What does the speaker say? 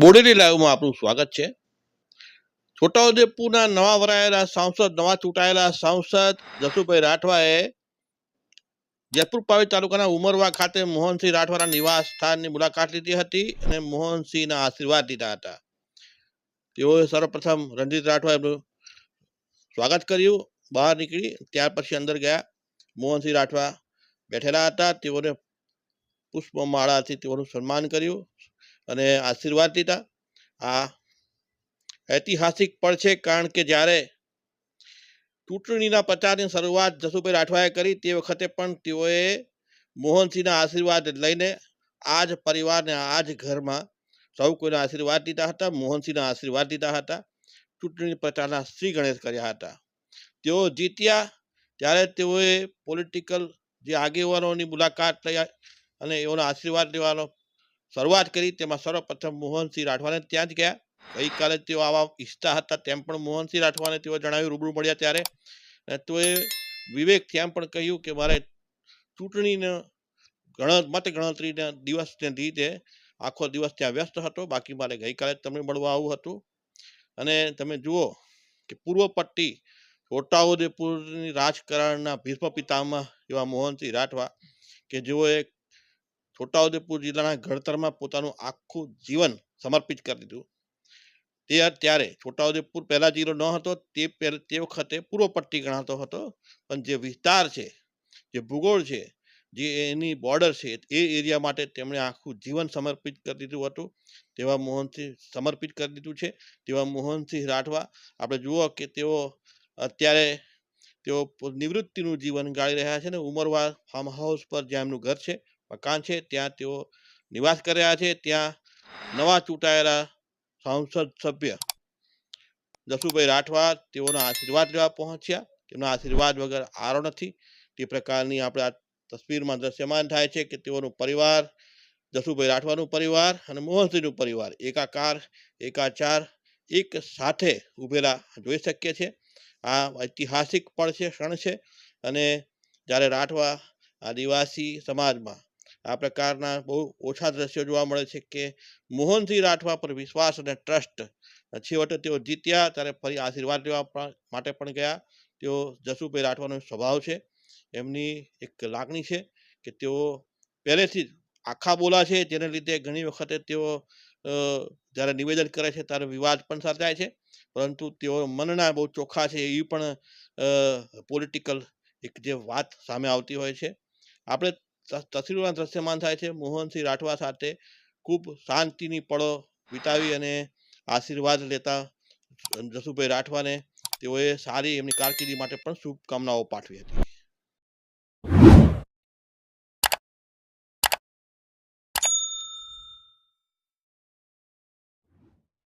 બોડેલી લાઈવમાં આપનું સ્વાગત છે. છોટાઉદેપુરના નવા વરાયેલા સાંસદ, નવા ચૂંટાયેલા સાંસદ જસુભાઈ રાઠવાએ જયપુર પાવી તાલુકાના ઉમરવા ખાતે મોહનસિંહ રાઠવાના નિવાસ સ્થાનની મુલાકાત લીધી હતી અને મોહનસિંહના આશીર્વાદ લીધા હતા. તેઓએ સર્વપ્રથમ રણજીત રાઠવા એમનું સ્વાગત કર્યું, બહાર નીકળી, ત્યાર પછી અંદર ગયા. મોહનસિંહ રાઠવા બેઠેલા હતા, તેઓને પુષ્પમાળાથી તેઓનું સન્માન કર્યું. અને આશીર્વાદ લીધા. આ ઐતિહાસિક પળ છે કારણ કે જ્યારે ચૂંટણીના પ્રચારની શરૂઆત જસુભાઈ રાઠવાએ કરી તે વખતે પણ તેઓએ મોહનસિંહના આશીર્વાદ લઈને આ જ પરિવારને આ જ ઘરમાં સૌ કોઈના આશીર્વાદ લીધા હતા, મોહનસિંહના આશીર્વાદ લીધા હતા, ચૂંટણી પ્રચારના શ્રી ગણેશ કર્યા હતા. તેઓ જીત્યા ત્યારે તેઓએ પોલિટિકલ જે આગેવાનોની મુલાકાત લઈ અને એઓના આશીર્વાદ લેવાનો શરૂઆત કરી તેમાં સર્વપ્રથમ મોહનસિંહ રાઠવાને ત્યાં જ ગયા. ગઈકાલે તેઓ આવા ઈચ્છતા હતા તેમ પણ મોહનસિંહ રાઠવાને તેઓ જણાવ્યું, રૂબરૂ મળ્યા ત્યારે. અને તેઓએ વિવેક એમ પણ કહ્યું કે મારે ચૂંટણીને ગણ, મત ગણતરીના દિવસને લીધે આખો દિવસ ત્યાં વ્યસ્ત હતો. બાકી મારે ગઈકાલે તમને મળવા આવવું હતું. અને તમે જુઓ કે પૂર્વ પટ્ટી છોટાઉદેપુરની રાજકારણના ભીષ્મ પિતામહ એવા મોહનસિંહ રાઠવા કે જેઓએ છોટાઉદેપુર જિલ્લાના ઘડતરમાં પોતાનું આખું જીવન સમર્પિત કરી દીધું. તે ત્યારે છોટાઉદેપુર પહેલા જિલ્લો ન હતો, તે તે વખતે પૂર્વ પટ્ટી ગણાતો હતો. પણ જે વિસ્તાર છે, જે ભૂગોળ છે, જે એની બોર્ડર છે, એ એરિયા માટે તેમણે આખું જીવન સમર્પિત કરી દીધું હતું. તેવા મોહનસિંહ સમર્પિત કરી દીધું છે. તેવા મોહનસિંહ રાઠવા, આપણે જુઓ કે તેઓ અત્યારે તેઓ નિવૃત્તિનું જીવન ગાળી રહ્યા છે ને, ઉમરવા ફાર્મ હાઉસ પર જ્યાં એમનું ઘર છે મકાન છે, ત્યાં તેઓ નિવાસ કર્યા છે, ત્યાં નવા ચૂંટાયેલા સાંસદ સભ્ય જસુભાઈ રાઠવા તેઓના આશીર્વાદ લેવા પહોંચ્યા. તેમના આશીર્વાદ વગર આરો નથી. તે પ્રકારની આપણે આ તસવીરમાં દ્રશ્યમાન થાય છે કે તેઓનો પરિવાર, જસુભાઈ રાઠવાનું પરિવાર અને મોહનસિંહનું પરિવાર એકાકાર, એકાચાર, એક સાથે ઉભેલા જોઈ શકીએ છીએ. આ ઐતિહાસિક પળ છે, ક્ષણ છે અને જ્યારે રાઠવા આદિવાસી સમાજમાં આ પ્રકારના બહુ ઓછા દ્રશ્યો જોવા મળે છે કે મોહનસિંહ રાઠવા પર વિશ્વાસ અને ટ્રસ્ટ. છેવટે તેઓ જીત્યા, ત્યારે ફરી આશીર્વાદ લેવા માટે પણ ગયા. તેઓ જસુભાઈ રાઠવાનો સ્વભાવ છે. એમની એક લાગણી છે કે તેઓ પહેલેથી જ આખા બોલા છે. જેને લીધે ઘણી વખતે તેઓ જ્યારે નિવેદન કરે છે ત્યારે વિવાદ પણ સર્જાય છે. પરંતુ તેઓ મનના બહુ ચોખ્ખા છે એ પણ પોલિટિકલ એક જે વાત સામે આવતી હોય છે. આપણે તસવીરોમાં દ્રશ્યમાન થાય છે. મોહનસિંહ રાઠવા સાથે ખૂબ શાંતિની પળો વિતાવી અને આશીર્વાદ લેતા જસુભાઈ રાઠવાને તેઓએ સારી એમની કારકિર્દી માટે પણ શુભકામનાઓ પાઠવી હતી.